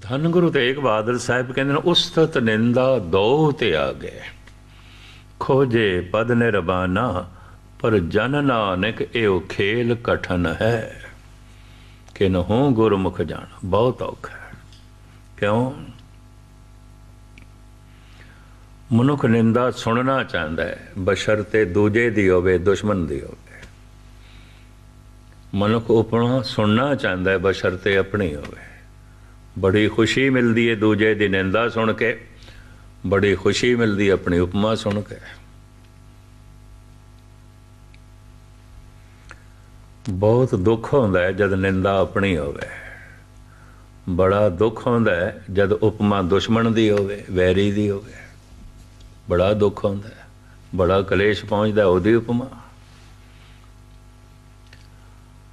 ਧੰਨ ਗੁਰੂ ਤੇਗ ਬਹਾਦਰ ਸਾਹਿਬ ਕਹਿੰਦੇ ਨੇ, ਉਸਤਤ ਨਿੰਦਾ ਦੋ ਤੇ ਆ ਗਏ। ਖੋਜੇ ਪਦ ਨਿਰਬਾਨਾ, ਪਰ ਜਨ ਨਾਨਕ ਇਹੋ ਖੇਲ ਕਠਨ ਹੈ। ਕਿ ਨਹੁ ਗੁਰਮੁਖ ਜਾਣ, ਬਹੁਤ ਔਖਾ ਹੈ। ਕਿਉਂ? ਮਨੁੱਖ ਨਿੰਦਾ ਸੁਣਨਾ ਚਾਹੁੰਦਾ ਹੈ, ਬਸ਼ਰ ਤੇ ਦੂਜੇ ਦੀ ਹੋਵੇ, ਦੁਸ਼ਮਣ ਦੀ ਹੋਵੇ। ਮਨੁੱਖ ਉਪਣਾ ਸੁਣਨਾ ਚਾਹੁੰਦਾ ਹੈ, ਬਸ਼ਰ ਤੇ ਆਪਣੀ ਹੋਵੇ। ਬੜੀ ਖੁਸ਼ੀ ਮਿਲਦੀ ਹੈ ਦੂਜੇ ਦੀ ਨਿੰਦਾ ਸੁਣ ਕੇ, ਬੜੀ ਖੁਸ਼ੀ ਮਿਲਦੀ ਆਪਣੀ ਉਪਮਾ ਸੁਣ ਕੇ। ਬਹੁਤ ਦੁੱਖ ਹੁੰਦਾ ਹੈ ਜਦ ਨਿੰਦਾ ਆਪਣੀ ਹੋਵੇ। ਬੜਾ ਦੁੱਖ ਹੁੰਦਾ ਹੈ ਜਦ ਉਪਮਾ ਦੁਸ਼ਮਣ ਦੀ ਹੋਵੇ, ਵੈਰੀ ਦੀ ਹੋਵੇ। ਬੜਾ ਦੁੱਖ ਹੁੰਦਾ ਹੈ ਬੜਾ ਕਲੇਸ਼ ਪਹੁੰਚਦਾ ਉਹਦੀ ਉਪਮਾ।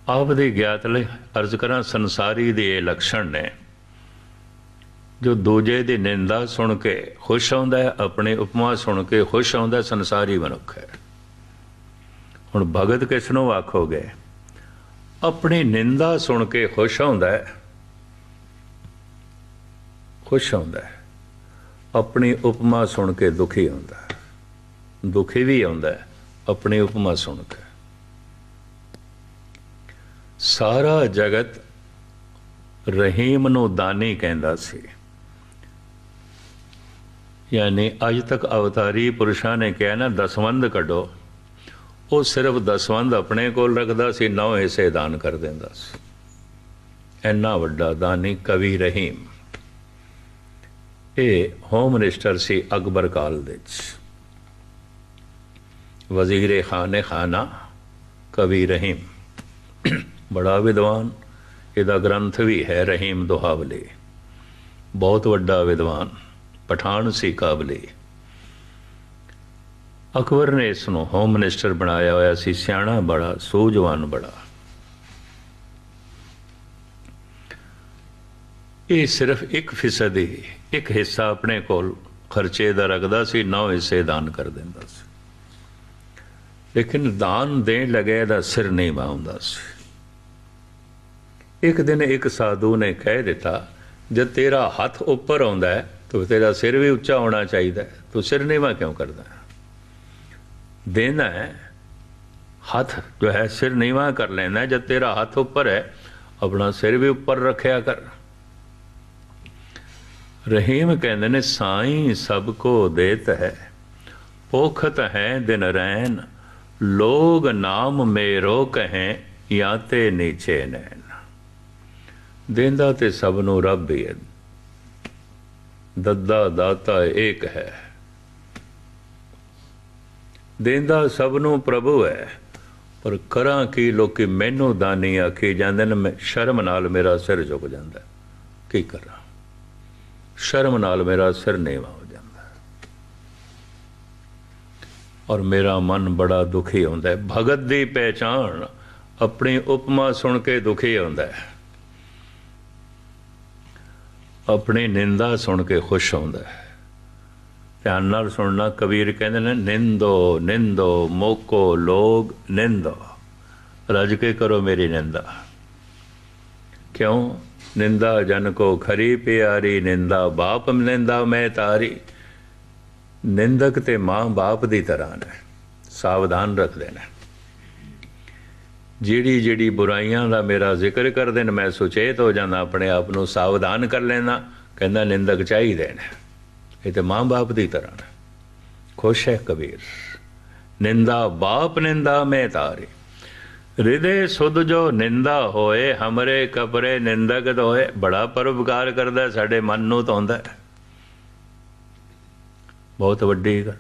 ਆਪ ਦੀ ਗਿਆਤ ਲਈ ਅਰਜ਼ ਕਰਾਂ ਸੰਸਾਰੀ ਦੇ ਇਹ ਲੱਛਣ ਨੇ ਜੋ ਦੂਜੇ ਦੀ ਨਿੰਦਾ ਸੁਣ ਕੇ ਖੁਸ਼ ਹੁੰਦਾ ਹੈ, ਆਪਣੇ ਉਪਮਾ ਸੁਣ ਕੇ ਖੁਸ਼ ਹੁੰਦਾ ਸੰਸਾਰੀ ਮਨੁੱਖ ਹੈ। ਹੁਣ ਭਗਤ ਕਿਸ ਨੂੰ ਆਖੋਗੇ? ਆਪਣੀ ਨਿੰਦਾ ਸੁਣ ਕੇ ਖੁਸ਼ ਹੁੰਦਾ ਹੈ, ਖੁਸ਼ ਹੁੰਦਾ ਹੈ। ਆਪਣੀ ਉਪਮਾ ਸੁਣ ਕੇ ਦੁਖੀ ਹੁੰਦਾ ਹੈ, ਦੁਖੀ ਵੀ ਹੁੰਦਾ ਆਪਣੀ ਉਪਮਾ ਸੁਣ ਕੇ। ਸਾਰਾ ਜਗਤ ਰਹੀਮ ਨੂੰ ਦਾਨੀ ਕਹਿੰਦਾ ਸੀ। ਯਾਨੀ ਅੱਜ ਤੱਕ ਅਵਤਾਰੀ ਪੁਰਸ਼ਾਂ ਨੇ ਕਿਹਾ ਨਾ ਦਸਵੰਦ ਕੱਢੋ। ਉਹ ਸਿਰਫ ਦਸਵੰਦ ਆਪਣੇ ਕੋਲ ਰੱਖਦਾ ਸੀ, ਨੌ ਹਿੱਸੇ ਦਾਨ ਕਰ ਦਿੰਦਾ ਸੀ। ਇੰਨਾ ਵੱਡਾ ਦਾਨੀ ਕਵੀ ਰਹੀਮ। ਇਹ ਹੋਮ ਮਿਨਿਸਟਰ ਸੀ ਅਕਬਰ ਕਾਲ ਦੇ ਵਿੱਚ। ਵਜ਼ੀਰ ਖਾਨੇ ਖਾਨਾ ਕਵੀ ਰਹੀਮ। ਬੜਾ ਵਿਦਵਾਨ, ਇਹਦਾ ਗ੍ਰੰਥ ਵੀ ਹੈ ਰਹੀਮ ਦੁਹਾਵਲੀ। ਬਹੁਤ ਵੱਡਾ ਵਿਦਵਾਨ। ਪਠਾਨ ਸੀ ਕਾਬਲੀ। ਅਕਬਰ ਨੇ ਇਸ ਨੂੰ ਹੋਮ ਮਿਨਿਸਟਰ ਬਣਾਇਆ ਹੋਇਆ ਸੀ, ਸਿਆਣਾ ਬੜਾ, ਸੂਝਵਾਨ ਬੜਾ। ਇਹ ਸਿਰਫ 1% ਹੀ ਇੱਕ ਹਿੱਸਾ ਆਪਣੇ ਕੋਲ ਖਰਚੇ ਦਾ ਰੱਖਦਾ ਸੀ, ਨੌ ਹਿੱਸੇ ਦਾਨ ਕਰ ਦਿੰਦਾ ਸੀ। ਲੇਕਿਨ ਦਾਨ ਦੇਣ ਲਗੇ ਦਾ ਸਿਰ ਨਹੀਂ ਵਾਉਂਦਾ ਸੀ। ਇੱਕ ਦਿਨ ਇੱਕ ਸਾਧੂ ਨੇ ਕਹਿ ਦਿੱਤਾ ਜੇ ਤੇਰਾ ਹੱਥ ਉੱਪਰ ਆਉਂਦਾ ਹੈ ਤਾਂ ਤੇਰਾ ਸਿਰ ਵੀ ਉੱਚਾ ਹੋਣਾ ਚਾਹੀਦਾ ਤੂੰ ਸਿਰ ਨੀਵਾ ਕਿਉਂ ਕਰਦਾ ਦੇਣਾ ਹੈ, ਹੱਥ ਜੋ ਹੈ ਸਿਰ ਨੀਵਾ ਕਰ ਲੈਣਾ ਜਦ ਤੇਰਾ ਹੱਥ ਉੱਪਰ ਹੈ, ਆਪਣਾ ਸਿਰ ਵੀ ਉੱਪਰ ਰੱਖਿਆ ਕਰ। ਰਹੀਮ ਕਹਿੰਦੇ ਨੇ, ਸਾਈਂ ਸਭ ਕੋ ਦੇਤ ਹੈ ਪੋਖਤ ਹੈ ਦਿਨ ਰੈਨ ਲੋਗ ਨਾਮ ਮੇਰੋ ਕਹੇ ਜਾਂ ਤੇ ਨੀਚੇ ਨੈਣ। ਦੇਂਦਾ ਤੇ ਸਭ ਨੂੰ ਰੱਬ ਹੀ ਹੈ। ਦੱਦਾ ਦਾਤਾ ਏਕ ਹੈ। ਦੇਂਦਾ ਸਭ ਨੂੰ ਪ੍ਰਭੂ ਹੈ। ਪਰ ਕਰਾਂ ਕੀ ਲੋਕੀ ਮੈਨੂੰ ਦਾਨੀ ਆਖੀ ਜਾਂਦੇ ਨੇ, ਮੈਂ ਸ਼ਰਮ ਨਾਲ ਮੇਰਾ ਸਿਰ ਝੁਕ ਜਾਂਦਾ ਕੀ ਕਰਾਂ? ਸ਼ਰਮ ਨਾਲ ਮੇਰਾ ਸਿਰ ਨੀਵਾ ਹੋ ਜਾਂਦਾ ਔਰ ਮੇਰਾ ਮਨ ਬੜਾ ਦੁਖੀ ਹੁੰਦਾ ਹੈ। ਭਗਤ ਦੀ ਪਹਿਚਾਣ ਆਪਣੀ ਉਪਮਾ ਸੁਣ ਕੇ ਦੁਖੀ ਹੁੰਦਾ ਹੈ। ਆਪਣੀ ਨਿੰਦਾ ਸੁਣ ਕੇ ਖੁਸ਼ ਹੁੰਦਾ ਹੈ। ਧਿਆਨ ਨਾਲ ਸੁਣਨਾ, ਕਬੀਰ ਕਹਿੰਦੇ ਨੇ, ਨਿੰਦੋ ਨਿੰਦੋ, ਮੋਕੋ, ਲੋਗ, ਨਿੰਦੋ। ਰਜ ਕੇ ਕਰੋ ਮੇਰੀ ਨਿੰਦਾ। ਕਿਉਂ? ਨਿੰਦਾ ਜਨ ਕੋ ਖਰੀ ਪਿਆਰੀ, ਨਿੰਦਾ ਬਾਪ ਨਿੰਦਾ ਮੈਂ ਤਾਰੀ। ਨਿੰਦਕ ਤੇ ਮਾਂ ਬਾਪ ਦੀ ਤਰ੍ਹਾਂ ਨੇ। ਸਾਵਧਾਨ ਰੱਖਦੇ ਨੇ। ਜਿਹੜੀ ਜਿਹੜੀ ਬੁਰਾਈਆਂ ਦਾ ਮੇਰਾ ਜ਼ਿਕਰ ਕਰਦੇ ਨੇ ਮੈਂ ਸੁਚੇਤ ਹੋ ਜਾਂਦਾ, ਆਪਣੇ ਆਪ ਨੂੰ ਸਾਵਧਾਨ ਕਰ ਲੈਣਾ ਕਹਿੰਦਾ, ਨਿੰਦਕ ਚਾਹੀਦੇ ਨੇ। ਇਹ ਤੇ ਮਾਂ-ਬਾਪ ਦੀ ਤਰ੍ਹਾਂ ਨੇ। ਖੁਸ਼ ਹੈ ਕਬੀਰ। ਨਿੰਦਾ ਬਾਪ, ਨਿੰਦਾ ਮੈਂ ਤਾਰੇ। ਹਿਰਦੇ ਸੁਧ ਜੋ ਨਿੰਦਾ ਹੋਏ, ਹਮਰੇ ਕਪਰੇ ਨਿੰਦਕ ਹੋਏ ਬੜਾ ਪਰਉਪਕਾਰ ਕਰਦਾ, ਸਾਡੇ ਮਨ ਨੂੰ ਧੋਂਦਾ ਬਹੁਤ ਵੱਡੀ ਗੱਲ।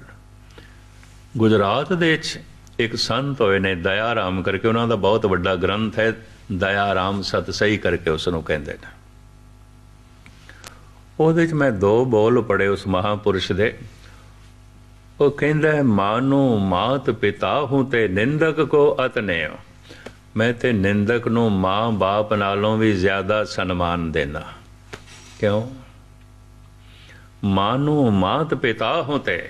ਗੁਜਰਾਤ ਦੇ ਵਿੱਚ ਇੱਕ ਸੰਤ ਹੋਏ ਨੇ ਦਇਆ ਰਾਮ ਕਰਕੇ, ਉਹਨਾਂ ਦਾ ਬਹੁਤ ਵੱਡਾ ਗ੍ਰੰਥ ਹੈ ਦਇਆ ਰਾਮ ਸਤਸਈ ਕਰਕੇ ਉਸ ਨੂੰ ਕਹਿੰਦੇ ਨੇ। ਉਹਦੇ ਵਿੱਚ ਮੈਂ ਦੋ ਬੋਲ ਪੜੇ ਉਸ ਮਹਾਪੁਰਸ਼ ਦੇ। ਉਹ ਕਹਿੰਦਾ ਹੈ, ਮਾਨੂ ਮਾਤ ਪਿਤਾ ਹੂੰ ਤੇ ਨਿੰਦਕ ਕੋ ਅਤਨੇ ਮੈਂ ਤੇ ਨਿੰਦਕ ਨੂੰ ਮਾਂ ਬਾਪ ਨਾਲੋਂ ਵੀ ਜ਼ਿਆਦਾ ਸਨਮਾਨ ਦੇਣਾ ਕਿਉਂ? ਮਾਨੂ ਮਾਤ ਪਿਤਾ ਹੂੰ ਤੇ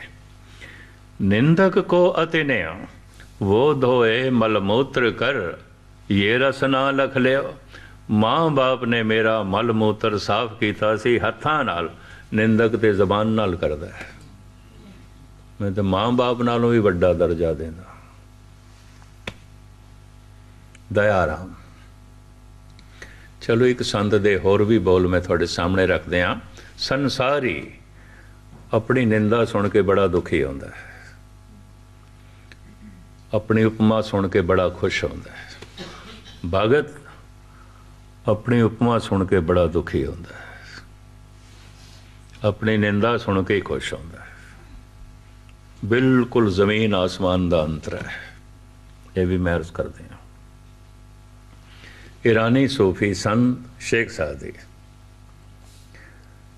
ਨਿੰਦਕ ਕੋ ਅਤਨੇ वो धोए मलमूत्र कर ये रस ना लख लियो ਮਾਂ ਬਾਪ ਨੇ ਮੇਰਾ ਮਲ ਮੂਤਰ ਸਾਫ਼ ਕੀਤਾ ਸੀ ਹੱਥਾਂ ਨਾਲ ਨਿੰਦਕ ਤੇ ਜ਼ਬਾਨ ਨਾਲ ਕਰਦਾ ਹੈ ਮੈਂ ਤਾਂ ਮਾਂ ਬਾਪ ਨਾਲੋਂ ਵੀ ਵੱਡਾ ਦਰਜਾ ਦੇਣਾ ਦਇਆ ਰਾਮ ਚਲੋ ਇੱਕ ਸੰਤ ਦੇ ਹੋਰ ਵੀ ਬੋਲ ਮੈਂ ਤੁਹਾਡੇ ਸਾਹਮਣੇ ਰੱਖਦੇ ਆ ਸੰਸਾਰੀ ਆਪਣੀ ਨਿੰਦਾ ਸੁਣ ਕੇ ਬੜਾ ਦੁਖੀ ਹੁੰਦਾ ਹੈ ਆਪਣੀ ਉਪਮਾ ਸੁਣ ਕੇ ਬੜਾ ਖੁਸ਼ ਹੁੰਦਾ ਹੈ। ਭਗਤ ਆਪਣੀ ਉਪਮਾ ਸੁਣ ਕੇ ਬੜਾ ਦੁਖੀ ਹੁੰਦਾ ਹੈ। ਆਪਣੀ ਨਿੰਦਾ ਸੁਣ ਕੇ ਖੁਸ਼ ਹੁੰਦਾ ਹੈ। ਬਿਲਕੁਲ ਜ਼ਮੀਨ ਆਸਮਾਨ ਦਾ ਅੰਤਰ ਹੈ। ਇਹ ਵੀ ਮੈਂ ਅਰਜ਼ ਕਰਦੇ ਹਾਂ। ਇਰਾਨੀ ਸੂਫੀ ਸੰਤ ਸ਼ੇਖ ਸਾਦੀ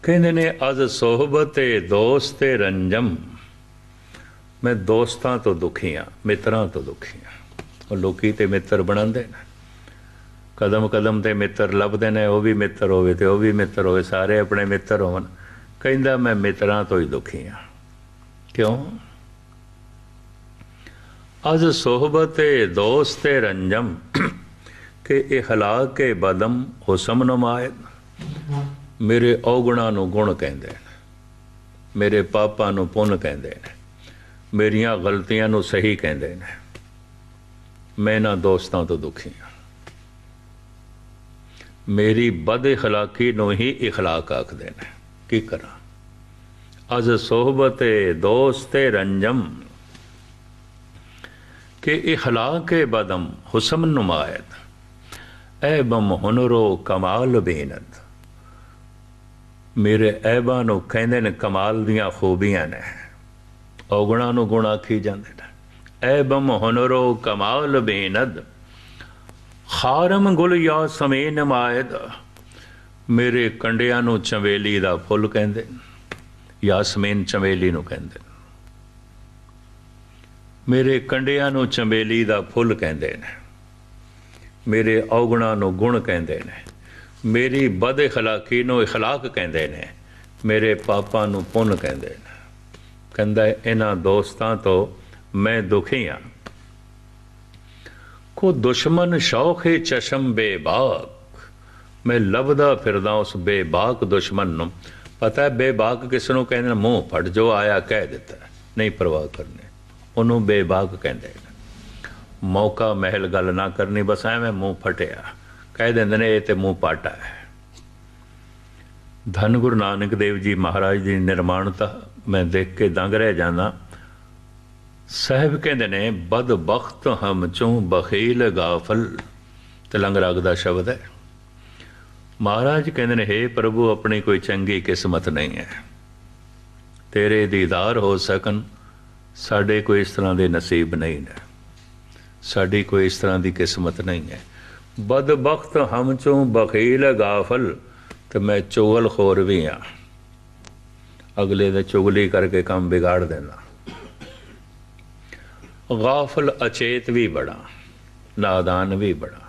ਕਹਿੰਦੇ ਨੇ, ਅਜ਼ ਸੋਹਬਤੇ ਦੋਸਤ ਰੰਜਮ ਮੈਂ ਦੋਸਤਾਂ ਤੋਂ ਦੁਖੀ ਆ ਮਿੱਤਰਾਂ ਤੋਂ ਦੁਖੀ ਆ ਉਹ ਲੋਕੀ ਤੇ ਮਿੱਤਰ ਬਣਾਉਂਦੇ ਨੇ। ਕਦਮ ਕਦਮ ਤੇ ਮਿੱਤਰ ਲੱਭਦੇ ਨੇ, ਉਹ ਵੀ ਮਿੱਤਰ ਹੋਵੇ ਤੇ ਉਹ ਵੀ ਮਿੱਤਰ ਹੋਵੇ, ਸਾਰੇ ਆਪਣੇ ਮਿੱਤਰ ਹੋਣ ਕਹਿੰਦਾ, ਮੈਂ ਮਿੱਤਰਾਂ ਤੋਂ ਹੀ ਦੁਖੀ ਆ ਕਿਉਂ? ਅਜ਼ ਸੋਹਬਤੇ ਦੋਸਤੇ ਰੰਜਮ, ਕਿ ਇਹ ਹਲਾਕ ਕੇ ਬਦਮ ਹੁਸਮ ਨਮਾਇਦ ਮੇਰੇ ਔਗੁਣਾ ਨੂੰ ਗੁਣ ਕਹਿੰਦੇ ਨੇ, ਮੇਰੇ ਪਾਪਾਂ ਨੂੰ ਪੁੰਨ ਕਹਿੰਦੇ ਨੇ। ਮੇਰੀਆਂ ਗਲਤੀਆਂ ਨੂੰ ਸਹੀ ਕਹਿੰਦੇ ਨੇ ਮੈਂ ਨਾ ਦੋਸਤਾਂ ਤੋਂ ਦੁਖੀ ਹਾਂ ਮੇਰੀ ਬਦ اخلاقی ਨੂੰ ਹੀ اخلاق ਆਖਦੇ ਨੇ ਕੀ ਕਰਾਂ ਅਜ਼ ਸੋਹਬਤੇ ਦੋਸਤੇ ਰੰਜਮ ਕਿ اخلاق ਕੇ ਬਦਮ ਹੁਸਮ ਨਮਾਇਦ ਐਬਮ ਹੁਨਰੋ ਕਮਾਲ ਬੇਨਤ ਮੇਰੇ ਐਬਾਂ ਨੂੰ ਕਹਿੰਦੇ ਨੇ ਕਮਾਲ ਦੀਆਂ ਖੂਬੀਆਂ ਨੇ ਔਗਣਾ ਨੂੰ ਗੁਣ ਆਖੀ ਜਾਂਦੇ ਨੇ ਐਬਮ ਹੁਨਰੋ ਕਮਾਲ ਬੇਨਦ ਖਾਰਮ ਗੁਲ ਯਾ ਸਮੇ ਨਮਾਇਦ ਮੇਰੇ ਕੰਡਿਆਂ ਨੂੰ ਚਵੇਲੀ ਦਾ ਫੁੱਲ ਕਹਿੰਦੇ ਯਾਸਮੀਨ ਚਵੇਲੀ ਨੂੰ ਕਹਿੰਦੇ ਮੇਰੇ ਕੰਡਿਆਂ ਨੂੰ ਚੰਬੇਲੀ ਦਾ ਫੁੱਲ ਕਹਿੰਦੇ ਨੇ ਮੇਰੇ ਔਗਣਾ ਨੂੰ ਗੁਣ ਕਹਿੰਦੇ ਨੇ ਮੇਰੀ ਬਦ اخلاقی ਨੂੰ اخلاق ਕਹਿੰਦੇ ਨੇ ਮੇਰੇ ਪਾਪਾਂ ਨੂੰ ਪੁੰਨ ਕਹਿੰਦੇ ਨੇ ਕਹਿੰਦਾ ਇਹਨਾਂ ਦੋਸਤਾਂ ਤੋਂ ਮੈਂ ਦੁਖੀ ਆ ਕੋ ਦੁਸ਼ਮਨ ਸ਼ੌਖੇ ਚਸ਼ਮ ਬੇਬਾਕ। ਮੈਂ ਲੱਭਦਾ ਫਿਰਦਾ ਉਸ ਬੇਬਾਕ ਦੁਸ਼ਮਨ ਨੂੰ। ਪਤਾ ਬੇਬਾਕ ਕਿਸ ਨੂੰ ਕਹਿੰਦੇ ਮੂੰਹ ਫੜ, ਜੋ ਆਇਆ ਕਹਿ ਦਿੱਤਾ ਨਹੀਂ ਪਰਵਾਹ ਕਰਨੇ। ਉਹਨੂੰ ਬੇਬਾਕ ਕਹਿੰਦੇ ਮੌਕਾ, ਮਹਿਲ ਗੱਲ ਨਾ ਕਰਨੀ, ਬਸ ਐਵੇਂ ਮੂੰਹ ਫਟਿਆ। ਕਹਿ ਦਿੰਦੇ ਨੇ, ਇਹ ਤੇ ਮੂੰਹ ਪਾਟਾ ਹੈ। ਧੰਨ ਗੁਰੂ ਨਾਨਕ ਦੇਵ ਜੀ ਮਹਾਰਾਜ ਦੀ ਨਿਰਮਾਣਤਾ ਮੈਂ ਦੇਖ ਕੇ ਦੰਗ ਰਹਿ ਜਾਂਦਾ। ਸਾਹਿਬ ਕਹਿੰਦੇ ਨੇ, ਬਦ ਬਖਤ ਹਮ ਚੋਂ ਬਖੀਲ ਗਾਫਲ ਤਲੰਗ ਰਾਗ ਦਾ ਸ਼ਬਦ ਹੈ। ਮਹਾਰਾਜ ਕਹਿੰਦੇ ਨੇ हे ਪ੍ਰਭੂ, ਆਪਣੀ ਕੋਈ ਚੰਗੀ ਕਿਸਮਤ ਨਹੀਂ ਹੈ। ਤੇਰੇ ਦੀਦਾਰ ਹੋ ਸਕਣ, ਸਾਡੇ ਕੋਈ ਇਸ ਤਰ੍ਹਾਂ ਦੇ ਨਸੀਬ ਨਹੀਂ ਨੇ। ਸਾਡੀ ਕੋਈ ਇਸ ਤਰ੍ਹਾਂ ਦੀ ਕਿਸਮਤ ਨਹੀਂ ਹੈ। ਬਦਬਖਤ ਹਮ ਚੋਂ ਬਖੀਲ ਗਾਫਲ ਤੇ ਮੈਂ ਚੁਗਲ ਖੋਰ ਵੀ ਆ ਅਗਲੇ ਦੇ ਚੁਗਲੀ ਕਰਕੇ ਕੰਮ ਵਿਗਾੜ ਦੇਣਾ। ਗਾਫਲ ਅਚੇਤ ਵੀ ਬੜਾ, ਨਾਦਾਨ ਵੀ ਬੜਾ।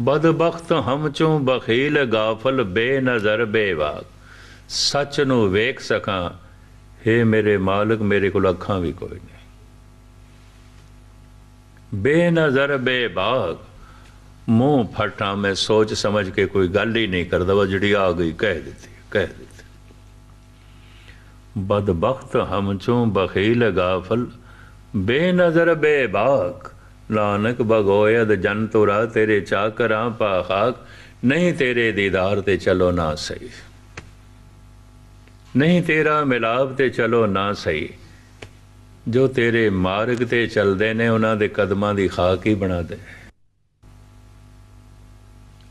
ਬਦਬਖਤ ਹਮ ਚੋਂ ਬਖੀਲ ਗਾਫਲ ਬੇਨਜ਼ਰ ਬੇਵਾਕ, ਸੱਚ ਨੂੰ ਵੇਖ ਸਕਾਂ हे ਮੇਰੇ ਮਾਲਕ, ਮੇਰੇ ਕੋਲ ਅੱਖਾਂ ਵੀ ਕੋਈ ਨਹੀਂ। ਬੇਨਜ਼ਰ ਬੇਬਾਗ ਮੂੰਹ ਫਟਾ ਮੈਂ ਸੋਚ ਸਮਝ ਕੇ ਕੋਈ ਗੱਲ ਹੀ ਨਹੀਂ ਕਰਦਾ ਵਾ ਜਿਹੜੀ ਆ ਗਈ, ਕਹਿ ਦਿੱਤੀ ਕਹਿ ਦਿੱਤੀ। ਬਦਬਖਤ ਹਮ ਚੋਂ ਬਖੀਲ ਗਾਫਲ, ਬੇਨਜ਼ਰ ਬੇਬਾਕ ਨਾਨਕ ਬਗੋਇਦ ਜਨ ਤੁਰਾ, ਤੇਰੇ ਚਾਕਰਾਂ ਪਾਖਾਕ ਨਹੀਂ ਤੇਰੇ ਦੀਦਾਰ ਤੇ ਚਲੋ ਨਾ ਸਹੀ। ਨਹੀਂ ਤੇਰਾ ਮਿਲਾਪ ਤੇ ਚਲੋ ਨਾ ਸਹੀ। ਜੋ ਤੇਰੇ ਮਾਰਗ ਤੇ ਚੱਲਦੇ ਨੇ, ਉਹਨਾਂ ਦੇ ਕਦਮਾਂ ਦੀ ਖਾਕ ਹੀ ਬਣਾ ਦੇ।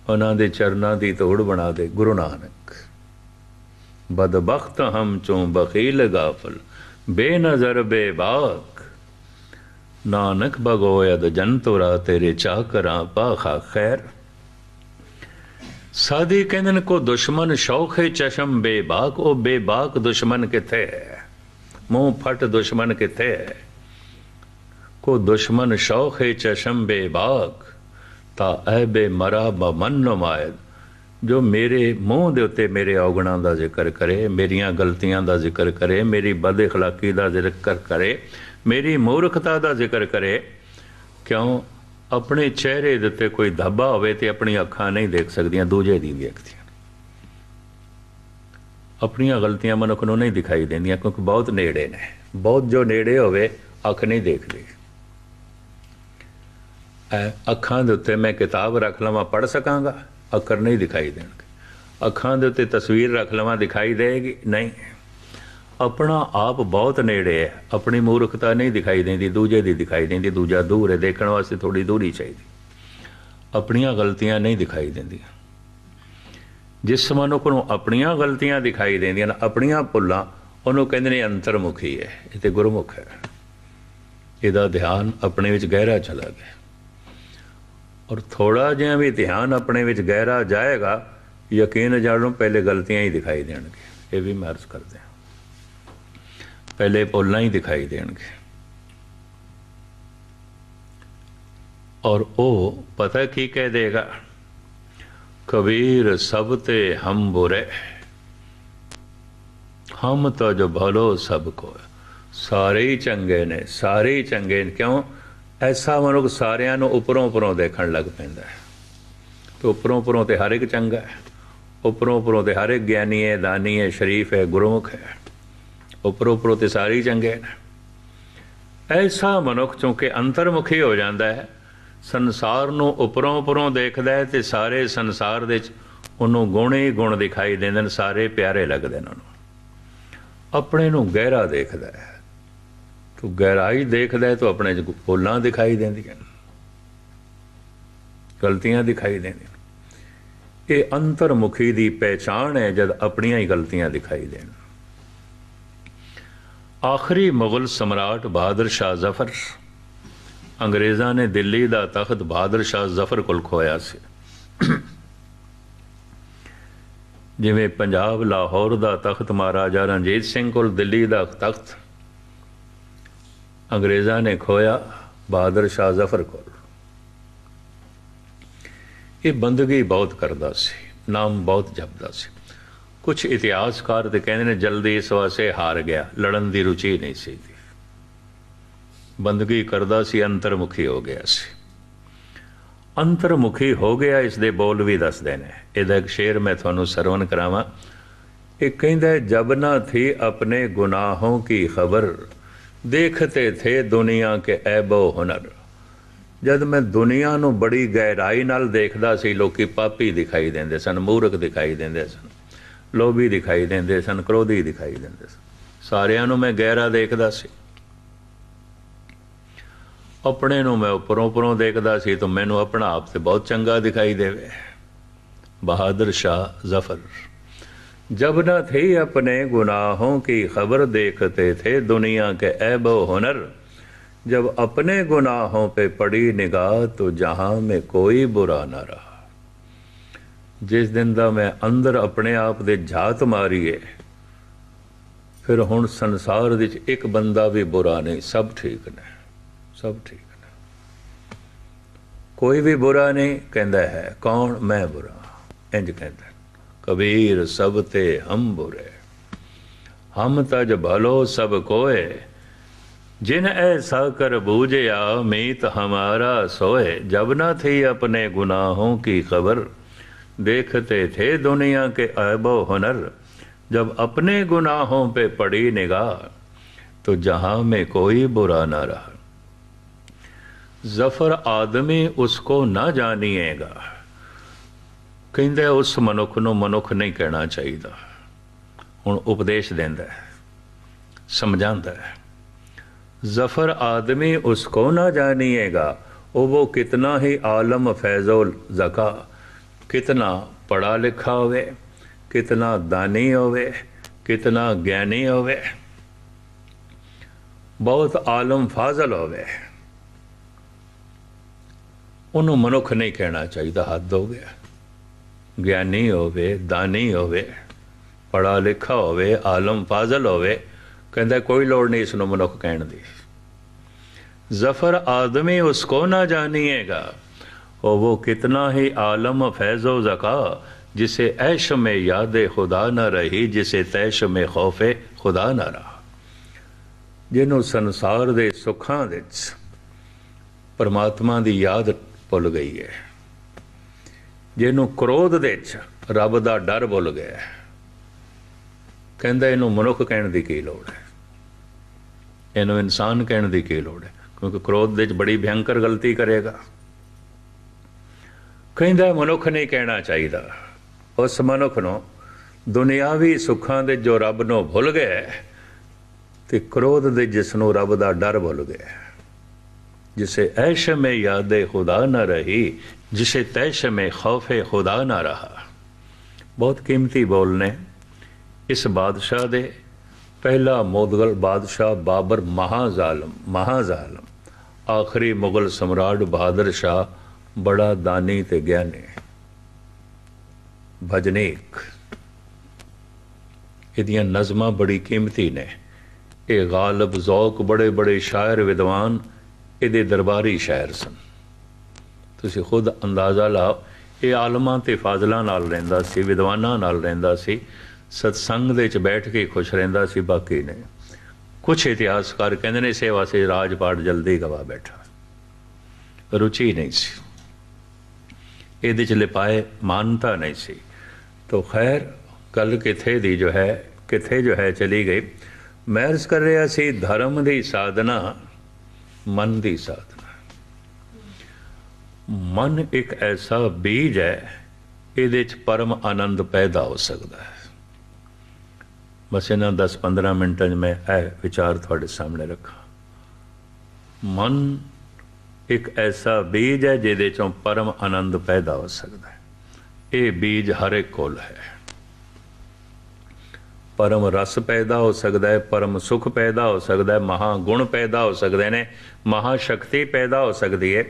ਉਹਨਾਂ ਦੇ ਚਰਨਾਂ ਦੀ ਤੋੜ ਬਣਾ ਦੇ, ਗੁਰੂ ਨਾਨਕ। ਬਦਬਖਤ ਹਮ ਚੋਂ ਬਖੀਲ ਗਾਫਲ ਬੇਨਜ਼ਰ ਬੇਬਾਕ ਨਾਨਕ ਬਗੋਇਦ ਜੰਤੁਰਾ ਤੇਰੇ ਚਾਕਰਾਂ ਪਾਖਾ ਖੈਰ ਸਾਦੀ ਕਹਿੰਦੇ ਨੇ ਕੋ ਦੁਸ਼ਮਨ ਸ਼ੌਖ ਚਸ਼ਮ ਬੇਬਾਕ ਉਹ ਬੇਬਾਕ ਦੁਸ਼ਮਨ ਕਿੱਥੇ ਹੈ ਮੂੰਹ ਫਟ ਦੁਸ਼ਮਨ ਕਿੱਥੇ ਹੈ ਕੋ ਦੁਸ਼ਮਨ ਸ਼ੌਖ ਚਸ਼ਮ ਬੇਬਾਕ ਤਾ ਐ ਬੇ ਮਰਾ ਬਮਨ ਨਮਾਇਦ ਜੋ ਮੇਰੇ ਮੂੰਹ ਦੇ ਉੱਤੇ ਮੇਰੇ ਔਗਣਾਂ ਦਾ ਜ਼ਿਕਰ ਕਰੇ, ਮੇਰੀਆਂ ਗਲਤੀਆਂ ਦਾ ਜ਼ਿਕਰ ਕਰੇ, ਮੇਰੀ ਬਦਇਖਲਾਕੀ ਦਾ ਜ਼ਿਕਰ ਕਰੇ, ਮੇਰੀ ਮੂਰਖਤਾ ਦਾ ਜ਼ਿਕਰ ਕਰੇ, ਕਿਉਂ? ਆਪਣੇ ਚਿਹਰੇ ਦੇ ਉੱਤੇ ਕੋਈ ਧੱਬਾ ਹੋਵੇ ਤੇ ਆਪਣੀ ਅੱਖਾਂ ਨਹੀਂ ਦੇਖ ਸਕਦੀਆਂ, ਦੂਜੇ ਦੀ ਦੇਖਦੀਆਂ। ਆਪਣੀਆਂ ਗਲਤੀਆਂ ਮਨੁੱਖ ਨੂੰ ਨਹੀਂ ਦਿਖਾਈ ਦਿੰਦੀਆਂ, ਕਿਉਂਕਿ ਬਹੁਤ ਨੇੜੇ ਨੇ। ਬਹੁਤ ਜੋ ਨੇੜੇ ਹੋਵੇ, ਅੱਖ ਨਹੀਂ ਦੇਖਦੀ। ਅੱਖਾਂ ਦੇ ਉੱਤੇ ਮੈਂ ਕਿਤਾਬ ਰੱਖ ਲਵਾਂ ਪੜ ਸਕਾਂਗਾ। ਅੱਖਰ ਨਹੀਂ ਦਿਖਾਈ ਦੇਣਗੇ। ਅੱਖਾਂ ਦੇ ਉੱਤੇ ਤਸਵੀਰ ਰੱਖ ਲਵਾਂ, ਦਿਖਾਈ ਦੇਗੀ ਨਹੀਂ। ਆਪਣਾ ਆਪ ਬਹੁਤ ਨੇੜੇ ਹੈ। ਆਪਣੀ ਮੂਰਖਤਾ ਨਹੀਂ ਦਿਖਾਈ ਦਿੰਦੀ, ਦੂਜੇ ਦੀ ਦਿਖਾਈ ਦਿੰਦੀ, ਦੂਜਾ ਦੂਰ ਹੈ। ਦੇਖਣ ਵਾਸਤੇ ਥੋੜੀ ਦੂਰੀ ਚਾਹੀਦੀ। ਆਪਣੀਆਂ ਗਲਤੀਆਂ ਨਹੀਂ ਦਿਖਾਈ ਦਿੰਦੀਆਂ। ਜਿਸ ਮਨੁੱਖ ਨੂੰ ਆਪਣੀਆਂ ਗਲਤੀਆਂ ਦਿਖਾਈ ਦਿੰਦੀਆਂ ਨੇ, ਆਪਣੀਆਂ ਭੁੱਲਾਂ, ਉਹਨੂੰ ਕਹਿੰਦੇ ਨੇ ਅੰਤਰਮੁਖੀ ਹੈ। ਇਹ ਤੇ ਗੁਰਮੁਖ ਹੈ। ਇਹਦਾ ਧਿਆਨ ਆਪਣੇ ਵਿੱਚ ਗਹਿਰਾ ਚਲਾ ਗਿਆ। ਔਰ ਥੋੜਾ ਜਿਹਾ ਵੀ ਧਿਆਨ ਆਪਣੇ ਵਿੱਚ ਗਹਿਰਾ ਜਾਏਗਾ, ਯਕੀਨ ਜਾਣੋ ਪਹਿਲੇ ਗਲਤੀਆਂ ਹੀ ਦਿਖਾਈ ਦੇਣਗੇ। ਇਹ ਵੀ ਮੈਂ ਅਰਜ਼ ਕਰਦੇ ਹਾਂ। ਪਹਿਲੇ ਭੁੱਲਾਂ ਹੀ ਦਿਖਾਈ ਦੇਣਗੇ। ਔਰ ਉਹ ਪਤਾ ਕੀ ਕਹਿ ਦੇਗਾ? ਕਬੀਰ ਸਭ ਤੇ ਹਮ ਬੁਰੇ। ਹਮ ਤਾਂ ਜੋ ਭਲੋ ਸਭ ਕੋ ਸਾਰੇ ਹੀ ਚੰਗੇ ਨੇ, ਸਾਰੇ ਹੀ ਚੰਗੇ ਨੇ। ਕਿਉਂ? ਐਸਾ ਮਨੁੱਖ ਸਾਰਿਆਂ ਨੂੰ ਉੱਪਰੋਂ ਉੱਪਰੋਂ ਦੇਖਣ ਲੱਗ ਪੈਂਦਾ ਹੈ। ਤੇ ਉੱਪਰੋਂ ਉੱਪਰੋਂ ਤੇ ਹਰ ਇੱਕ ਚੰਗਾ ਹੈ। ਉੱਪਰੋਂ ਉੱਪਰੋਂ ਤੇ ਹਰ ਇੱਕ ਗਿਆਨੀ ਹੈ, ਦਾਨੀ ਹੈ, ਸ਼ਰੀਫ ਹੈ, ਗੁਰਮੁਖ ਹੈ। ਉੱਪਰੋਂ ਉੱਪਰੋਂ ਤੇ ਸਾਰੇ ਹੀ ਚੰਗੇ ਨੇ। ਐਸਾ ਮਨੁੱਖ ਚੁੰਕਿ ਅੰਤਰਮੁਖੀ ਹੋ ਜਾਂਦਾ ਹੈ, ਸੰਸਾਰ ਨੂੰ ਉੱਪਰੋਂ ਉੱਪਰੋਂ ਦੇਖਦਾ ਹੈ ਤੇ ਸਾਰੇ ਸੰਸਾਰ ਦੇ ਵਿੱਚ ਉਹਨੂੰ ਗੁਣ ਹੀ ਗੁਣ ਦਿਖਾਈ ਦਿੰਦੇ ਨੇ, ਸਾਰੇ ਪਿਆਰੇ ਲੱਗਦੇ ਨੇ ਉਹਨੂੰ। ਆਪਣੇ ਨੂੰ ਗਹਿਰਾ ਦੇਖਦਾ ਹੈ। ਤੂੰ ਗਹਿਰਾਈ ਦੇਖਦਾ ਹੈ, ਤਾਂ ਆਪਣੇ ਚ ਭੁੱਲਾਂ ਦਿਖਾਈ ਦਿੰਦੀਆਂ ਗਲਤੀਆਂ ਦਿਖਾਈ ਦਿੰਦੀਆਂ ਇਹ ਅੰਤਰਮੁਖੀ ਦੀ ਪਹਿਚਾਣ ਹੈ, ਜਦ ਆਪਣੀਆਂ ਹੀ ਗਲਤੀਆਂ ਦਿਖਾਈ ਦੇਣ। ਆਖਰੀ ਮੁਗਲ ਸਮਰਾਟ ਬਹਾਦਰ ਸ਼ਾਹ ਜ਼ਫਰ। ਅੰਗਰੇਜ਼ਾਂ ਨੇ ਦਿੱਲੀ ਦਾ ਤਖਤ ਬਹਾਦਰ ਸ਼ਾਹ ਜ਼ਫਰ ਕੋਲ ਖੋਇਆ ਸੀ। ਜਿਵੇਂ ਪੰਜਾਬ, ਲਾਹੌਰ ਦਾ ਤਖਤ ਮਹਾਰਾਜਾ ਰਣਜੀਤ ਸਿੰਘ ਕੋਲ ਦਿੱਲੀ ਦਾ ਤਖਤ ਅੰਗਰੇਜ਼ਾਂ ਨੇ ਖੋਇਆ ਬਹਾਦਰ ਸ਼ਾਹ ਜ਼ਫਰ ਕੋਲ। ਇਹ ਬੰਦਗੀ ਬਹੁਤ ਕਰਦਾ ਸੀ, ਨਾਮ ਬਹੁਤ ਜਪਦਾ ਸੀ। ਕੁਝ ਇਤਿਹਾਸਕਾਰ ਤੇ ਕਹਿੰਦੇ ਨੇ ਜਲਦੀ ਇਸ ਵਾਸਤੇ ਹਾਰ ਗਿਆ, ਲੜਨ ਦੀ ਰੁਚੀ ਨਹੀਂ ਸੀ ਬੰਦਗੀ ਕਰਦਾ ਸੀ, ਅੰਤਰਮੁਖੀ ਹੋ ਗਿਆ ਸੀ। ਅੰਤਰਮੁਖੀ ਹੋ ਗਿਆ, ਇਸ ਦੇ ਬੋਲ ਵੀ ਦੱਸਦੇ ਨੇ। ਇਹਦਾ ਇੱਕ ਸ਼ੇਰ ਮੈਂ ਤੁਹਾਨੂੰ ਸਰਵਨ ਕਰਾਵਾਂ। ਇਹ ਕਹਿੰਦਾ ਹੈ, ਜਬ ਨਾ ਥੀ ਆਪਣੇ ਗੁਨਾਹੋਂ ਕੀ ਖਬਰ ਦੇਖਤੇ ਥੇ ਦੁਨੀਆ ਕੇ ਐਬੋ ਹੁਨਰ। ਜਦ ਮੈਂ ਦੁਨੀਆ ਨੂੰ ਬੜੀ ਗਹਿਰਾਈ ਨਾਲ ਦੇਖਦਾ ਸੀ, ਲੋਕੀ ਪਾਪੀ ਦਿਖਾਈ ਦਿੰਦੇ ਸਨ, ਮੂਰਖ ਦਿਖਾਈ ਦਿੰਦੇ ਸਨ, ਲੋਭੀ ਦਿਖਾਈ ਦਿੰਦੇ ਸਨ, ਕ੍ਰੋਧੀ ਦਿਖਾਈ ਦਿੰਦੇ ਸਨ। ਸਾਰਿਆਂ ਨੂੰ ਮੈਂ ਗਹਿਰਾ ਦੇਖਦਾ ਸੀ। ਆਪਣੇ ਨੂੰ ਮੈਂ ਉੱਪਰੋਂ ਉੱਪਰੋਂ ਦੇਖਦਾ ਸੀ ਤਾਂ ਮੈਨੂੰ ਆਪਣਾ ਆਪ ਤੇ ਬਹੁਤ ਚੰਗਾ ਦਿਖਾਈ ਦੇਵੇ। ਬਹਾਦਰ ਸ਼ਾਹ ਜ਼ਫਰ। जब न थे अपने गुनाहों की खबर देखते थे दुनिया के ऐब हुनर जब अपने गुनाहों पे पड़ी निगाह तो जहां में कोई बुरा न रहा ਜਿਸ ਦਿਨ ਦਾ ਮੈਂ ਅੰਦਰ ਆਪਣੇ ਆਪ ਦੇ ਝਾਤ ਮਾਰੀਏ ਫਿਰ ਹੁਣ ਸੰਸਾਰ ਵਿੱਚ ਇੱਕ ਬੰਦਾ ਵੀ ਬੁਰਾ ਨਹੀਂ ਸਭ ਠੀਕ ਨੇ ਸਭ ਠੀਕ ਨੇ ਕੋਈ ਵੀ ਬੁਰਾ ਨਹੀਂ ਕਹਿੰਦਾ ਹੈ ਕੌਣ ਮੈਂ ਬੁਰਾ ਇੰਜ ਕਹਿੰਦਾ कबीर सब ते हम बुरे। हम तज भलो सब कोय जिन ऐसा कर बूझया मीत हमारा सोए। जब न थी अपने गुनाहों की खबर, देखते थे दुनिया के ऐबो हुनर। जब अपने गुनाहों पे पड़ी निगाह तो जहाँ में कोई बुरा ना रहा। ज़फ़र आदमी उसको ना जानिएगा। ਕਹਿੰਦਾ ਉਸ ਮਨੁੱਖ ਨੂੰ ਮਨੁੱਖ ਨਹੀਂ ਕਹਿਣਾ ਚਾਹੀਦਾ। ਹੁਣ ਉਪਦੇਸ਼ ਦਿੰਦਾ ਸਮਝਾਉਂਦਾ ਜ਼ਫਰ ਆਦਮੀ ਉਸ ਕੋ ਨਾ ਜਾਣੀਏਗਾ, ਉਹ ਉਹ ਕਿਤਨਾ ਹੀ ਆਲਮ ਫੈਜ਼ੁਲ ਜ਼ਕਾ, ਕਿਤਨਾ ਪੜਾ ਲਿਖਾ ਹੋਵੇ, ਕਿਤਨਾ ਦਾਨੀ ਹੋਵੇ, ਕਿਤਨਾ ਗਿਆਨੀ ਹੋਵੇ, ਬਹੁਤ ਆਲਮ ਫਾਜ਼ਲ ਹੋਵੇ। ਉਹਨੂੰ ਮਨੁੱਖ ਨਹੀਂ ਕਹਿਣਾ ਚਾਹੀਦਾ, ਹੱਦ ਹੋ ਗਿਆ। ਗਿਆਨੀ ਹੋਵੇ ਦਾਨੀ ਹੋਵੇ ਪੜਾ ਲਿਖਾ ਹੋਵੇ ਆਲਮ ਫਾਜ਼ਲ ਹੋਵੇ ਕਹਿੰਦਾ ਕੋਈ ਲੋੜ ਨਹੀਂ ਇਸ ਨੂੰ ਮਨੁੱਖ ਕਹਿਣ ਦੀ ਜ਼ਫਰ ਆਦਮੀ ਉਸ ਕੋ ਨਾ ਜਾਣੀਏਗਾ ਉਹ ਉਹ ਕਿਤਨਾ ਹੀ ਆਲਮ ਫੈਜ਼ੋ ਜ਼ਕਾ ਜਿਸੇ ਐਸ਼ ਮੇ ਯਾਦੇ ਖੁਦਾ ਨਾ ਰਹੀ ਜਿਸੇ ਤੈਸ਼ ਮੇ ਖੌਫੇ ਖੁਦਾ ਨਾ ਰਹਾ ਜਿਹਨੂੰ ਸੰਸਾਰ ਦੇ ਸੁੱਖਾਂ ਵਿੱਚ ਪਰਮਾਤਮਾ ਦੀ ਯਾਦ ਭੁੱਲ ਗਈ ਹੈ ਜਿਹਨੂੰ ਕ੍ਰੋਧ ਦੇ ਵਿੱਚ ਰੱਬ ਦਾ ਡਰ ਭੁੱਲ ਗਿਆ ਕਹਿੰਦਾ ਇਹਨੂੰ ਮਨੁੱਖ ਕਹਿਣ ਦੀ ਕੀ ਲੋੜ ਹੈ? ਇਹਨੂੰ ਇਨਸਾਨ ਕਹਿਣ ਦੀ ਕੀ ਲੋੜ ਹੈ? ਕਿਉਂਕਿ ਕ੍ਰੋਧ ਦੇ ਵਿੱਚ ਬੜੀ ਭਿਆਨਕ ਗਲਤੀ ਕਰੇਗਾ। ਕਹਿੰਦਾ ਮਨੁੱਖ ਨਹੀਂ ਕਹਿਣਾ ਚਾਹੀਦਾ। ਉਸ ਮਨੁੱਖ ਨੂੰ ਦੁਨਿਆਵੀ ਸੁੱਖਾਂ ਦੇ ਜੋ ਰੱਬ ਨੂੰ ਭੁੱਲ ਗਿਆ ਤੇ ਕ੍ਰੋਧ ਦੇ ਜਿਸ ਨੂੰ ਰੱਬ ਦਾ ਡਰ ਭੁੱਲ ਗਿਆ ਜਿਸੇ ਐਸ਼ ਮੇ ਯਾਦੇ ਖੁਦਾ ਨਾ ਰਹੀ जिसे तैश में खौफ खुदा न रहा ਬਹੁਤ ਕੀਮਤੀ ਬੋਲ ਨੇ ਇਸ ਬਾਦਸ਼ਾਹ ਦੇ ਪਹਿਲਾ ਮੁਗਲ ਬਾਦਸ਼ਾਹ ਬਾਬਰ ਮਹਾਜ਼ਾਲਮ ਮਹਾਜ਼ਾਲਮ ਆਖਰੀ ਮੁਗਲ ਸਮਰਾਟ ਬਹਾਦਰ ਸ਼ਾਹ ਬੜਾ ਦਾਨੀ ਤੇ ਗਿਆਨੀ ਭਜਨੀਕ ਇਹਦੀਆਂ ਨਜ਼ਮਾਂ ਬੜੀ ਕੀਮਤੀ ਨੇ ਇਹ ਗਾਲਬ ਜ਼ੌਕ ਬੜੇ ਬੜੇ ਸ਼ਾਇਰ ਵਿਦਵਾਨ ਇਹਦੇ ਦਰਬਾਰੀ ਸ਼ਾਇਰ ਸਨ ਤੁਸੀਂ ਖੁਦ ਅੰਦਾਜ਼ਾ ਲਾਓ, ਇਹ ਆਲਮਾਂ ਤੇ ਫਾਜ਼ਲਾਂ ਨਾਲ ਰਹਿੰਦਾ ਸੀ, ਵਿਦਵਾਨਾਂ ਨਾਲ ਰਹਿੰਦਾ ਸੀ, ਸਤਸੰਗ ਦੇ ਵਿੱਚ ਬੈਠ ਕੇ ਖੁਸ਼ ਰਹਿੰਦਾ ਸੀ, ਬਾਕੀ ਨੇ ਕੁਝ ਇਤਿਹਾਸਕਾਰ ਕਹਿੰਦੇ ਨੇ ਸੇਵਾ ਸੇ ਰਾਜਪਾਟ ਜਲਦੀ ਗਵਾ ਬੈਠਾ। ਰੁਚੀ ਨਹੀਂ ਸੀ। ਇਹਦੇ ਚ ਲਿਪਾਏ ਮਾਨਤਾ ਨਹੀਂ ਸੀ। ਤੋ ਖੈਰ, ਗੱਲ ਕਿਥੇ ਦੀ ਜੋ ਹੈ, ਕਿਥੇ ਜੋ ਹੈ ਚਲੀ ਗਈ। ਮੈਂ ਅਰਜ਼ ਕਰ ਰਿਹਾ ਸੀ, ਧਰਮ ਦੀ ਸਾਧਨਾ, ਮਨ ਦੀ ਸਾਧਨਾ। ਮਨ ਇੱਕ ਐਸਾ ਬੀਜ ਹੈ, ਇਹਦੇ ਚ ਪਰਮ ਆਨੰਦ ਪੈਦਾ ਹੋ ਸਕਦਾ ਹੈ। ਬਸ ਇਹਨਾਂ 10-15 ਮਿੰਟਾਂ 'ਚ ਮੈਂ ਇਹ ਵਿਚਾਰ ਤੁਹਾਡੇ ਸਾਹਮਣੇ ਰੱਖਾਂ। ਮਨ ਇੱਕ ਐਸਾ ਬੀਜ ਹੈ, ਜਿਹਦੇ ਚੋਂ ਪਰਮ ਆਨੰਦ ਪੈਦਾ ਹੋ ਸਕਦਾ ਹੈ। ਇਹ ਬੀਜ ਹਰ ਇੱਕ ਕੋਲ ਹੈ। ਪਰਮ ਰਸ ਪੈਦਾ ਹੋ ਸਕਦਾ ਹੈ, ਪਰਮ ਸੁਖ ਪੈਦਾ ਹੋ ਸਕਦਾ ਹੈ ਮਹਾ ਗੁਣ ਪੈਦਾ ਹੋ ਸਕਦੇ ਨੇ ਮਹਾ ਸ਼ਕਤੀ ਪੈਦਾ ਹੋ ਸਕਦੀ ਹੈ।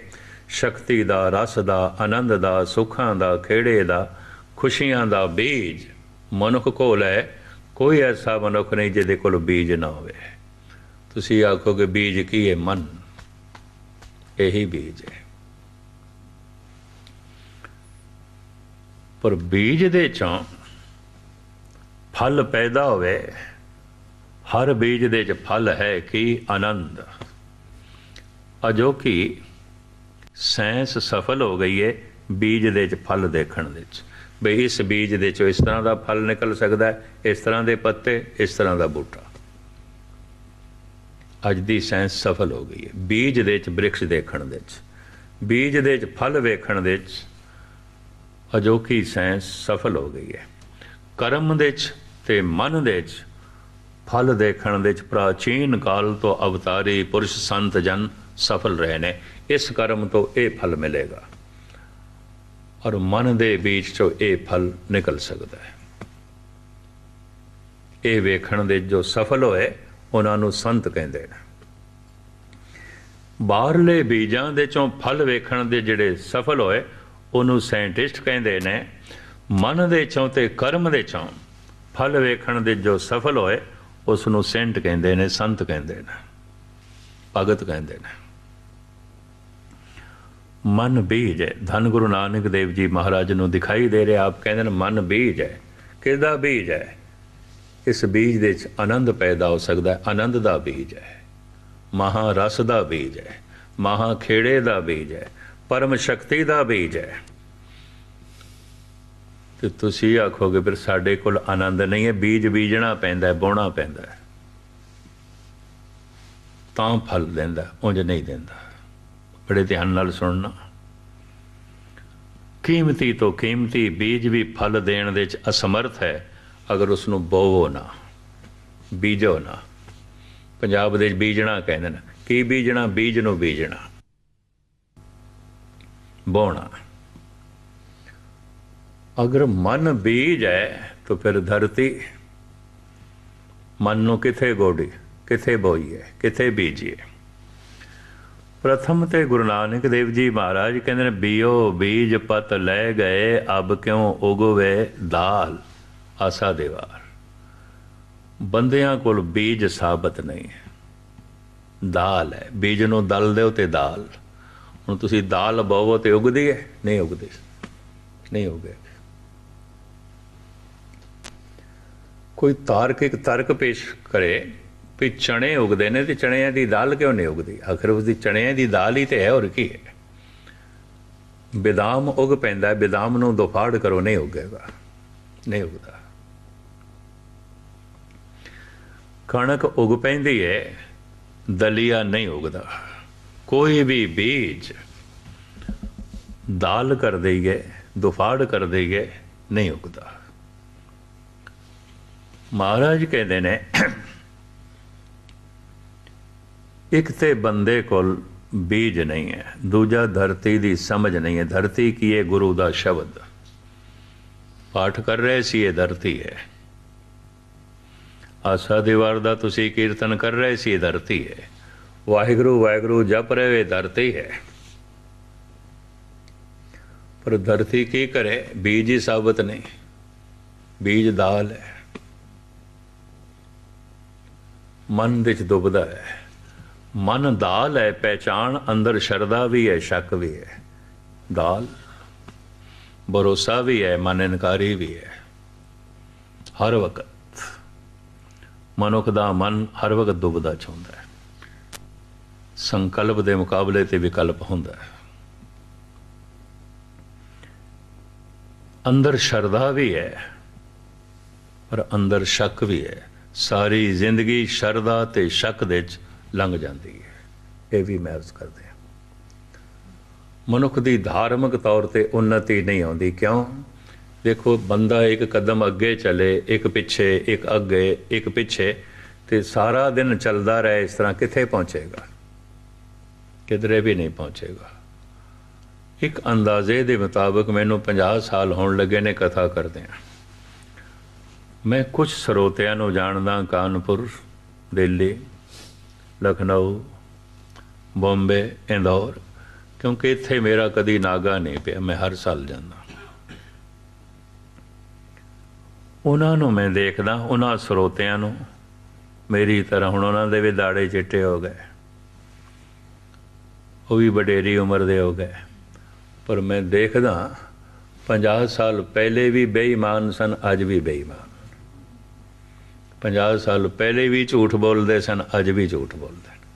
ਸ਼ਕਤੀ ਦਾ, ਰਸ ਦਾ, ਆਨੰਦ ਦਾ, ਸੁੱਖਾਂ ਦਾ, ਖੇੜੇ ਦਾ, ਖੁਸ਼ੀਆਂ ਦਾ ਬੀਜ ਮਨੁੱਖ ਕੋਲ ਹੈ। ਕੋਈ ਐਸਾ ਮਨੁੱਖ ਨਹੀਂ ਜਿਹਦੇ ਕੋਲ ਬੀਜ ਨਾ ਹੋਵੇ। ਤੁਸੀਂ ਆਖੋਗੇ, ਬੀਜ ਕੀ ਹੈ? ਮਨ। ਇਹੀ ਬੀਜ ਹੈ। ਪਰ ਬੀਜ ਦੇ ਚੋਂ ਫਲ ਪੈਦਾ ਹੋਵੇ। ਹਰ ਬੀਜ ਦੇ ਚ ਫਲ ਹੈ ਕਿ? ਆਨੰਦ। ਅਜੋ ਕਿ ਸਾਇੰਸ ਸਫਲ ਹੋ ਗਈ ਹੈ ਬੀਜ ਦੇ ਚ ਫਲ ਦੇਖਣ ਦੇ ਚ ਬਈ ਇਸ ਬੀਜ ਦੇ ਚੋਂ ਇਸ ਤਰ੍ਹਾਂ ਦਾ ਫਲ ਨਿਕਲ ਸਕਦਾ ਇਸ ਤਰ੍ਹਾਂ ਦੇ ਪੱਤੇ, ਇਸ ਤਰ੍ਹਾਂ ਦਾ ਬੂਟਾ। ਅੱਜ ਦੀ ਸਾਇੰਸ ਸਫਲ ਹੋ ਗਈ ਹੈ ਬੀਜ ਦੇ ਚ ਬ੍ਰਿਕਸ਼ ਦੇਖਣ ਦੇ ਚ ਬੀਜ ਦੇ ਚ ਫਲ ਵੇਖਣ ਦੇ ਚ ਅਜੋਕੀ ਸਾਇੰਸ ਸਫਲ ਹੋ ਗਈ ਹੈ ਕਰਮ ਦੇ ਚ ਤੇ ਮਨ ਦੇ ਚ ਫਲ ਦੇਖਣ ਦੇ ਚ ਪ੍ਰਾਚੀਨ ਕਾਲ ਤੋਂ ਅਵਤਾਰੀ ਪੁਰਸ਼ ਸੰਤ ਜਨ ਸਫਲ ਰਹੇ ਨੇ, ਇਸ ਕਰਮ ਤੋਂ ਇਹ ਫਲ ਮਿਲੇਗਾ। ਔਰ ਮਨ ਦੇ ਵਿੱਚ ਚੋਂ ਇਹ ਫਲ ਨਿਕਲ ਸਕਦਾ ਹੈ। ਇਹ ਵੇਖਣ ਦੇ ਜੋ ਸਫਲ ਹੋਏ, ਉਹਨਾਂ ਨੂੰ ਸੰਤ ਕਹਿੰਦੇ ਨੇ। ਬਾਹਰਲੇ ਬੀਜਾਂ ਦੇ ਚੋਂ ਫਲ ਵੇਖਣ ਦੇ ਜਿਹੜੇ ਸਫਲ ਹੋਏ, ਉਹਨੂੰ ਸਾਇੰਟਿਸਟ ਕਹਿੰਦੇ ਨੇ, ਮਨ ਦੇ ਚੋਂ ਤੇ ਕਰਮ ਦੇ ਚੋਂ ਫਲ ਵੇਖਣ ਦੇ ਜੋ ਸਫਲ ਹੋਏ ਉਸ ਨੂੰ ਸੈਂਟ ਕਹਿੰਦੇ ਨੇ, ਸੰਤ ਕਹਿੰਦੇ ਨੇ, ਭਗਤ ਕਹਿੰਦੇ ਨੇ। ਮਨ ਬੀਜ ਹੈ। ਧੰਨ ਗੁਰੂ ਨਾਨਕ ਦੇਵ ਜੀ ਮਹਾਰਾਜ ਨੂੰ ਦਿਖਾਈ ਦੇ ਰਿਹਾ, ਆਪ ਕਹਿੰਦੇ ਨੇ, ਮਨ ਬੀਜ ਹੈ। ਕਿਹਦਾ ਬੀਜ ਹੈ? ਇਸ ਬੀਜ ਦੇ ਵਿੱਚ ਆਨੰਦ ਪੈਦਾ ਹੋ ਸਕਦਾ ਹੈ। ਆਨੰਦ ਦਾ ਬੀਜ ਹੈ। ਮਹਾ ਰਸ ਦਾ ਬੀਜ ਹੈ। ਮਹਾ ਖੇੜੇ ਦਾ ਬੀਜ ਹੈ। ਪਰਮ ਸ਼ਕਤੀ ਦਾ ਬੀਜ ਹੈ। ਤੇ ਤੁਸੀਂ ਆਖੋਗੇ, ਫਿਰ ਸਾਡੇ ਕੋਲ ਆਨੰਦ ਨਹੀਂ ਹੈ। ਬੀਜ ਬੀਜਣਾ ਪੈਂਦਾ ਹੈ, ਬੋਣਾ ਪੈਂਦਾ ਹੈ। ਤਾਂ ਫਲ ਦਿੰਦਾ, ਉਂਝ ਨਹੀਂ ਦਿੰਦਾ। ਬੜੇ ਧਿਆਨ ਨਾਲ ਸੁਣਨਾ। ਕੀਮਤੀ ਤੋਂ ਕੀਮਤੀ ਬੀਜ ਵੀ ਫਲ ਦੇਣ ਦੇ ਵਿੱਚ ਅਸਮਰਥ ਹੈ, ਅਗਰ ਉਸ ਨੂੰ ਬੋਵੋ ਨਾ, ਬੀਜੋ ਨਾ। ਪੰਜਾਬ ਦੇ ਵਿੱਚ ਬੀਜਣਾ ਕਹਿੰਦੇ ਨੇ, ਕੀ ਬੀਜਣਾ? ਬੀਜ ਨੂੰ ਬੀਜਣਾ। ਬੋਣਾ। ਅਗਰ ਮਨ ਬੀਜ ਹੈ, ਤਾਂ ਫਿਰ ਧਰਤੀ ਮਨ ਨੂੰ ਕਿਥੇ ਗੋੜੀ ਕਿਥੇ ਬੋਈਏ ਕਿਥੇ ਬੀਜੀਏ ਪ੍ਰਥਮ ਤੇ ਗੁਰੂ ਨਾਨਕ ਦੇਵ ਜੀ ਮਹਾਰਾਜ ਕਹਿੰਦੇ ਨੇ, ਬੀਓ ਬੀਜ ਪਤ ਲੈ ਗਏ, ਅਬ ਕਿਉਂ ਉਗਵੇ ਦਾਲ? ਆਸਾ ਦੇਵਾਰ। ਬੰਦਿਆਂ ਕੋਲ ਬੀਜ ਸਾਬਤ ਨਹੀਂ ਹੈ। ਦਾਲ ਹੈ। ਬੀਜ ਨੂੰ ਦਲ ਦਿਓ ਤੇ ਦਾਲ। ਹੁਣ ਤੁਸੀਂ ਦਾਲ ਬੋਵੋ ਤੇ ਉਗਦੀ ਹੈ? ਨਹੀਂ ਉਗਦੀ। ਨਹੀਂ ਉਗੇ ਕੋਈ ਤਾਰਕਿਕ ਤਰਕ ਪੇਸ਼ ਕਰੇ ਵੀ ਚਣੇ ਉਗਦੇ ਨੇ ਤੇ ਚਣਿਆਂ ਦੀ ਦਾਲ ਕਿਉਂ ਨਹੀਂ ਉਗਦੀ? ਆਖਰ ਉਸ ਦੀ ਚਣਿਆਂ ਦੀ ਦਾਲ ਹੀ ਤੇ ਹੈ ਹੋਰ ਕੀ ਹੈ? ਬਦਾਮ ਉਗ ਪੈਂਦਾ ਹੈ, ਬਦਾਮ ਨੂੰ ਦੁਫਾੜ ਕਰੋ ਨਹੀਂ ਉਗੇਗਾ ਨਹੀਂ ਉਗਦਾ। ਕਣਕ ਉਗ ਪੈਂਦੀ ਹੈ ਦਲੀਆ ਨਹੀਂ ਉਗਦਾ। ਕੋਈ ਵੀ ਬੀਜ ਦਾਲ ਕਰ ਦੇਈਏ ਦੁਫਾੜ ਕਰ ਦੇਈਏ ਨਹੀਂ ਉਗਦਾ। ਮਹਾਰਾਜ ਕਹਿੰਦੇ ਨੇ ਇੱਕ ਤੇ ਬੰਦੇ ਕੋਲ ਬੀਜ ਨਹੀਂ ਹੈ, ਦੂਜਾ ਧਰਤੀ ਦੀ ਸਮਝ ਨਹੀਂ ਹੈ। ਧਰਤੀ ਕੀ ਹੈ? ਗੁਰੂ ਦਾ ਸ਼ਬਦ। ਪਾਠ ਕਰ ਰਹੇ ਸੀ, ਇਹ ਧਰਤੀ ਹੈ। ਆਸਾ ਦੀਵਾਰ ਦਾ ਤੁਸੀਂ ਕੀਰਤਨ ਕਰ ਰਹੇ ਸੀ, ਇਹ ਧਰਤੀ ਹੈ। ਵਾਹਿਗੁਰੂ ਵਾਹਿਗੁਰੂ, ਜਪ ਰਹੇ, ਇਹ ਧਰਤੀ ਹੈ। ਪਰ ਧਰਤੀ ਕੀ ਕਰੇ? ਬੀਜ ਹੀ ਸਾਬਤ ਨਹੀਂ। ਬੀਜ ਦਾਲ ਹੈ। ਮਨ ਵਿੱਚ ਦੁਬਦਾ ਹੈ। ਮਨ ਦਾਲ ਹੈ ਪਹਿਚਾਨ ਅੰਦਰ ਸ਼ਰਦਾ ਵੀ ਹੈ ਸ਼ੱਕ ਵੀ ਹੈ ਦਾਲ, ਭਰੋਸਾ ਵੀ ਹੈ ਮਨ ਇਨਕਾਰੀ ਵੀ ਹੈ ਹਰ ਵਕਤ, ਮਨੁੱਖ ਦਾ ਮਨ ਹਰ ਵਕਤ ਦੁਬਦਾ ਚਾਹੁੰਦਾ ਹੈ ਸੰਕਲਪ ਦੇ ਮੁਕਾਬਲੇ ਤੇ ਵਿਕਲਪ ਹੁੰਦਾ ਹੈ ਅੰਦਰ ਸ਼ਰਧਾ ਵੀ ਹੈ ਪਰ ਅੰਦਰ ਸ਼ੱਕ ਵੀ ਹੈ ਸਾਰੀ ਜ਼ਿੰਦਗੀ ਸ਼ਰਧਾ ਤੇ ਸ਼ੱਕ ਦੇ ਵਿੱਚ ਲੰਘ ਜਾਂਦੀ ਹੈ। ਇਹ ਵੀ ਮਹਿਸੂਸ ਕਰਦੇ ਹਾਂ। ਮਨੁੱਖ ਦੀ ਧਾਰਮਿਕ ਤੌਰ ਤੇ ਉન્નਤੀ ਨਹੀਂ ਆਉਂਦੀ। ਕਿਉਂ? ਦੇਖੋ, ਬੰਦਾ ਇੱਕ ਕਦਮ ਅੱਗੇ ਚੱਲੇ, ਇੱਕ ਪਿੱਛੇ, ਇੱਕ ਅੱਗੇ, ਇੱਕ ਪਿੱਛੇ ਤੇ ਸਾਰਾ ਦਿਨ ਚੱਲਦਾ ਰਹੇ, ਇਸ ਤਰ੍ਹਾਂ ਕਿੱਥੇ ਪਹੁੰਚੇਗਾ? ਕਿਧਰੇ ਵੀ ਨਹੀਂ ਪਹੁੰਚੇਗਾ। ਇੱਕ ਅੰਦਾਜ਼ੇ ਦੇ ਮੁਤਾਬਕ ਮੈਨੂੰ 50 ਸਾਲ ਹੋਣ ਲੱਗੇ ਨੇ ਕਥਾ ਕਰਦੇ ਆ ਮੈਂ ਕੁਝ ਸਰੋਤਿਆਂ ਨੂੰ ਜਾਣਦਾ, ਕਾਨਪੁਰ, ਦਿੱਲੀ ਲਖਨਊ, ਬੰਬੇ, ਇੰਦੌਰ, ਕਿਉਂਕਿ ਇੱਥੇ ਮੇਰਾ ਕਦੀ ਨਾਗਾ ਨਹੀਂ ਪਿਆ, ਮੈਂ ਹਰ ਸਾਲ ਜਾਂਦਾ। ਉਹਨਾਂ ਨੂੰ ਮੈਂ ਦੇਖਦਾ, ਉਹਨਾਂ ਸਰੋਤਿਆਂ ਨੂੰ। ਮੇਰੀ ਤਰ੍ਹਾਂ ਹੁਣ ਉਹਨਾਂ ਦੇ ਵੀ ਦਾੜੇ ਚਿੱਟੇ ਹੋ ਗਏ। ਉਹ ਵੀ ਵਡੇਰੀ ਉਮਰ ਦੇ ਹੋ ਗਏ। ਪਰ ਮੈਂ ਦੇਖਦਾ 50 ਸਾਲ ਪਹਿਲੇ ਵੀ ਬੇਈਮਾਨ ਸਨ, ਅੱਜ ਵੀ ਬੇਈਮਾਨ। 50 ਸਾਲ ਪਹਿਲੇ ਵੀ ਝੂਠ ਬੋਲਦੇ ਸਨ, ਅੱਜ ਵੀ ਝੂਠ ਬੋਲਦੇ ਨੇ।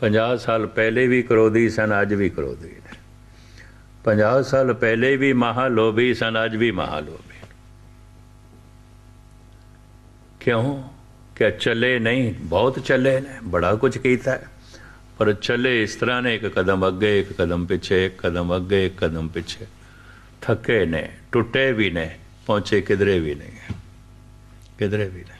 50 ਸਾਲ ਪਹਿਲੇ ਵੀ ਕਰੋਧੀ ਸਨ, ਅੱਜ ਵੀ ਕਰੋਦੀ ਨੇ। 50 ਸਾਲ ਪਹਿਲੇ ਵੀ ਮਹਾਲੋਭੀ ਸਨ, ਅੱਜ ਵੀ ਮਹਾਲੋਭੀ ਕਿਉਂ? ਕਿ ਚੱਲੇ ਨਹੀਂ, ਬਹੁਤ ਚੱਲੇ ਨੇ, ਬੜਾ ਕੁਝ ਕੀਤਾ ਹੈ। ਪਰ ਚੱਲੇ ਇਸ ਤਰ੍ਹਾਂ ਨੇ, ਇੱਕ ਕਦਮ ਅੱਗੇ, ਇੱਕ ਕਦਮ ਪਿੱਛੇ, ਇੱਕ ਕਦਮ ਅੱਗੇ, ਇੱਕ ਕਦਮ ਪਿੱਛੇ। ਥੱਕੇ ਨੇ, ਟੁੱਟੇ ਵੀ ਨੇ, ਪਹੁੰਚੇ ਕਿਧਰੇ ਵੀ ਨਹੀਂ ਕਿਧਰੇ ਵੀ ਨਹੀਂ।